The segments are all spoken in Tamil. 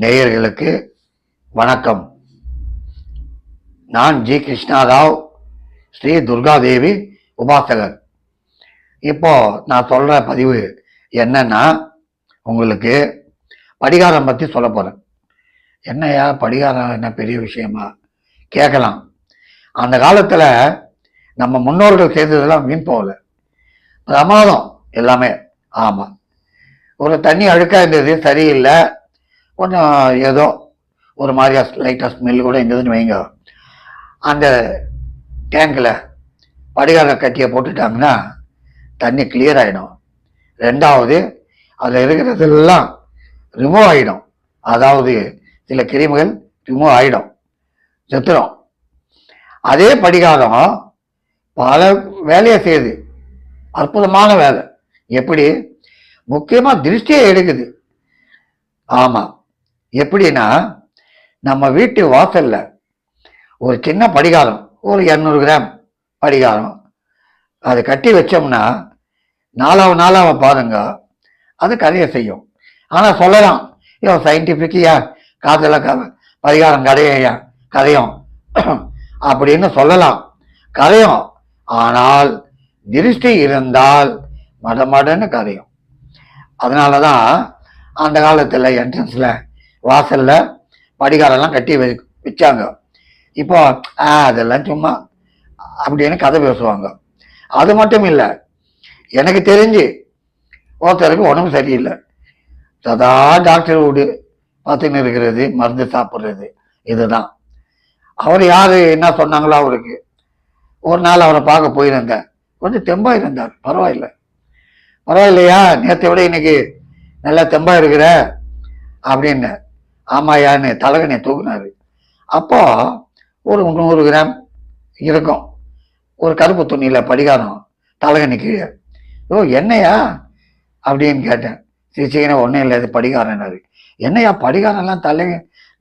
நேயர்களுக்கு வணக்கம். நான் ஜி கிருஷ்ணாராவ் ஸ்ரீ துர்காதேவி உபாசகர். இப்போ நான் சொல்ற பதிவு என்னன்னா உங்களுக்கு படிகாரம் பற்றி சொல்ல போறேன். என்னையா படிகாரம் என்ன பெரிய விஷயமா? கேட்கலாம் அந்த காலத்துல நம்ம முன்னோர்கள் செய்ததெல்லாம் வீண் போகல. பிரமாதம் எல்லாமே. ஆமா. ஒரு தண்ணி அழுக்கா இருந்தது சரியில்லை. கொஞ்சம் ஏதோ ஒரு மாதிரியா லைட்டாக ஸ்மெல் கூட இருந்ததுன்னு வைங்க. அந்த டேங்கில் படிகார கட்டியை போட்டுட்டாங்கன்னா தண்ணி கிளியர் ஆகிடும் ரெண்டாவது அதில் இருக்கிறதெல்லாம் ரிமூவ் ஆகிடும் அதாவது சில கிருமிகள் ரிமூவ் ஆகிடும் செத்துடும் அதே படிகாரம் பல வேலையை செய்யுது. அற்புதமான வேலை. எப்படி? முக்கியமாக திருஷ்டியை எடுக்குது. ஆமாம் எப்படின்னா நம்ம வீட்டு வாசல்ல ஒரு சின்ன படிகாரம் ஒரு இரநூறு கிராம் படிகாரம். அதை கட்டி வச்சோம்னா நாலாவது நாளாக பாருங்க அது கதையை செய்யும். ஆனால் சொல்லலாம். ஐயோ சயின்டிஃபிக்கியா காதல க பரிகாரம் கதையா கதையும். அப்படின்னு சொல்லலாம். கதையும். ஆனால் திருஷ்டி இருந்தால் மடமடன்னு கதையும். அதனால தான் அந்த காலத்தில் என்ட்ரன்ஸில் வாசல்ல படிகாரெல்லாம் கட்டி வச்சாங்க. இப்போ ஆ அதெல்லாம் சும்மா அப்படின்னு கதை பேசுவாங்க. அது மட்டும் இல்லை எனக்கு தெரிஞ்சு ஒருத்தருக்கு உடம்பு சரியில்லை. சதா டாக்டர் வீடு பார்த்துன்னு இருக்கிறது மருந்து சாப்பிட்றது இதுதான். அவர் யார் என்ன சொன்னாங்களோ அவருக்கு. ஒரு நாள் அவரை பார்க்க போயிருந்தேன். கொஞ்சம் தெம்பாக இருந்தார் பரவாயில்ல. பரவாயில்லையா நேற்றை விட இன்னைக்கு நல்லா தெம்பாக இருக்கிற அப்படின்னு ஆமாயான்னு தலகனை தூக்குனாரு. அப்போ ஒரு நூறு கிராம் இருக்கும். ஒரு கருப்பு துணியில் படிகாரம் தலகனி கீழே. ஓ என்னையா? அப்படின்னு கேட்டேன். சிரிச்சிக்கினே ஒன்றும் இல்லை இது படிகாரம்னாரு. என்னையா படிகாரம்லாம் தலை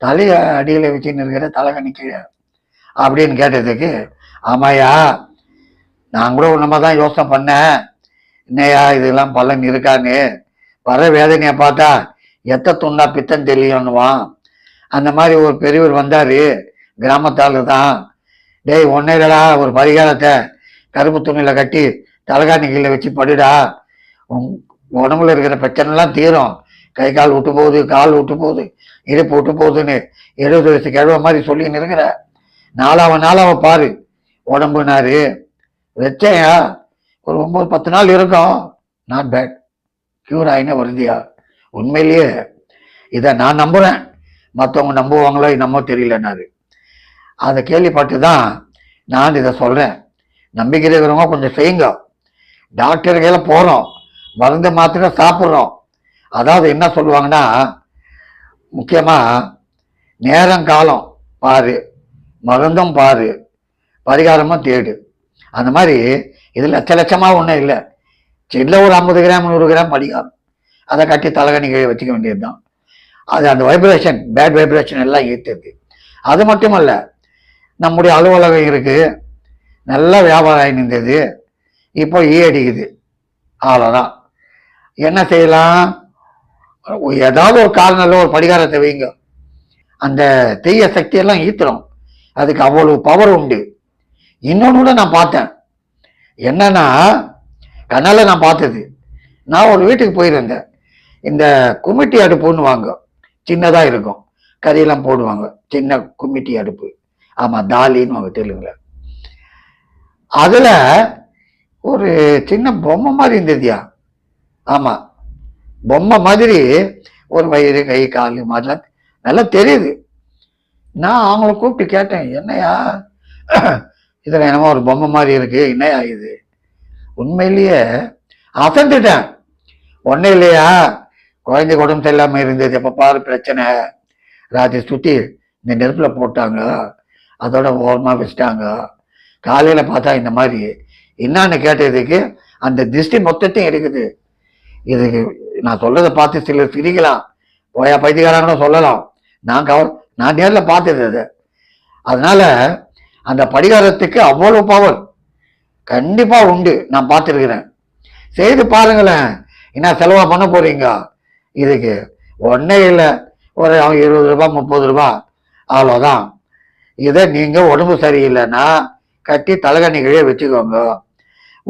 தலைய அடியில் வச்சுன்னு இருக்கிற தலகனி கீழே? அப்படின்னு கேட்டதுக்கு ஆமாயா நான் கூட ஒன்றுமா தான் யோசனை பண்ணேன். என்னையா இதெல்லாம் பலன் இருக்கான்னு. வர வேதனையை பார்த்தா எத்த துண்ணா பித்தம் தெரியும்னுவான் அந்த மாதிரி ஒரு பெரியவர் வந்தார் கிராமத்தாளு தான் டேய் ஒன்னேடா ஒரு பரிகாரத்தை கருப்பு துணியில் கட்டி தலகாணி கீழே வச்சு படுடா. உன் உடம்புல இருக்கிற பிரச்சனைலாம் தீரும். கை கால் விட்டு போகுது கால் விட்டு போகுது இடுப்பு விட்டு போகுதுன்னு எழுபது வயசு கிழவ மாதிரி சொல்லின்னு இருக்கிற. நாலாவ நாளாவ பாரு உடம்புனாரு. வச்சேயா ஒரு ஒம்பது பத்து நாள் இருக்கும். நாட் பேட் க்யூர் ஆகினே வருதியா உண்மையிலேயே இதை நான் நம்புகிறேன் மற்றவங்க நம்புவாங்களோ என்னமோ தெரியலன்னாரு. அதை கேள்விப்பட்டு தான் நான் இதை சொல்கிறேன் நம்பிக்கை இருக்கிறவங்க கொஞ்சம் செய்யுங்க. டாக்டர்களை போகிறோம் மருந்து மாத்திரை சாப்பிட்றோம். அதாவது என்ன சொல்லுவாங்கன்னா முக்கியமாக நேரம் காலம் பாரு மருந்தும் பாரு பரிகாரமும் தேடு. அந்த மாதிரி இது லட்ச லட்சமாக ஒன்றும் இல்லை. சில்ல ஒரு ஐம்பது கிராம் நூறு கிராம் பரிகாரம் அதை கட்டி தலைகணி கீழே வச்சுக்க வேண்டியது தான் அது அந்த வைப்ரேஷன் பேட் வைப்ரேஷன் எல்லாம் ஈர்த்தது. அது மட்டுமல்ல நம்முடைய அலுவலகம் இருக்குது நல்ல வியாபாரம் நின்றது இப்போ ஈ அடிக்குது. அவ்வளோதான் என்ன செய்யலாம்? ஏதாவது ஒரு காரணம் ஒரு படிகாரத்தை வைங்க. அந்த தீய சக்தியெல்லாம் ஈத்துறோம் அதுக்கு அவ்வளவு பவர் உண்டு. இன்னொன்று கூட நான் பார்த்தேன். என்னன்னா கண்ணால் நான் பார்த்தது. நான் ஒரு வீட்டுக்கு போயிருந்தேன். இந்த குமிட்டி அடுப்புன்னு வாங்க. சின்னதா இருக்கும். கறியெல்லாம் போடுவாங்க. சின்ன குமிட்டி அடுப்பு. ஆமா தாலின்னு வாங்க தெலுங்குல. அதுல ஒரு சின்ன பொம்மை மாதிரி இருந்ததுயா? ஆமா. பொம்மை மாதிரி ஒரு வயிறு கை கால் மாதிரிலாம் நல்லா தெரியுது. நான் அவங்கள கூப்பிட்டு கேட்டேன் என்னையா? இதுல என்னமோ ஒரு பொம்மை மாதிரி இருக்கு. என்னையா இது? உண்மையிலேயே அசந்துட்டேன். ஒன்றும் இல்லையா? குழந்தை உடம்பு சரியில்லாமல் இருந்தது. எப்போ பாரு பிரச்சனை. ராத்திரி சுற்றி இந்த நெருப்பில் போட்டாங்க. அதோட ஓரமாக வச்சுட்டாங்க. காலையில் பார்த்தா இந்த மாதிரி. என்னான்னு கேட்டதுக்கு அந்த திருஷ்டி மொத்தத்தையும் இருக்குது இதுக்கு நான் சொல்றதை பார்த்து சிலர் சிரிக்கலாம். போயா பைத்தியக்காரங்களும் சொல்லலாம். நான் கவ நான் நேரில் பார்த்தது அது. அதனால அந்த படிகாரத்துக்கு அவ்வளவு பவர் கண்டிப்பா உண்டு. நான் பார்த்துருக்குறேன். செய்து பாருங்களேன். என்ன செலவா பண்ண போறீங்க? இதுக்கு ஒன்றே இல்லை. ஒரு இருபது ரூபா முப்பது ரூபா அவ்வளோதான் இதை நீங்கள் உடம்பு சரியில்லைன்னா கட்டி தலைகணி கீழே வச்சுக்கோங்க.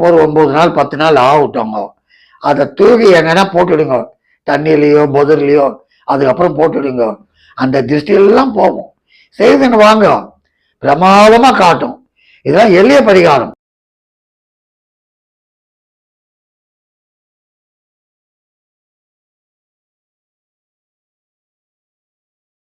ஒரு ஒம்பது நாள் பத்து நாள் ஆகட்டோங்க அதை தூக்கி எங்கன்னா போட்டுடுங்க. தண்ணியிலையோ பொதர்லையோ அதுக்கப்புறம் போட்டுடுங்க. அந்த திருஷ்டியெல்லாம் போகும். செய்துன்னு வாங்க. பிரமாதமாக காட்டும். இதெல்லாம் எளிய பரிகாரம்.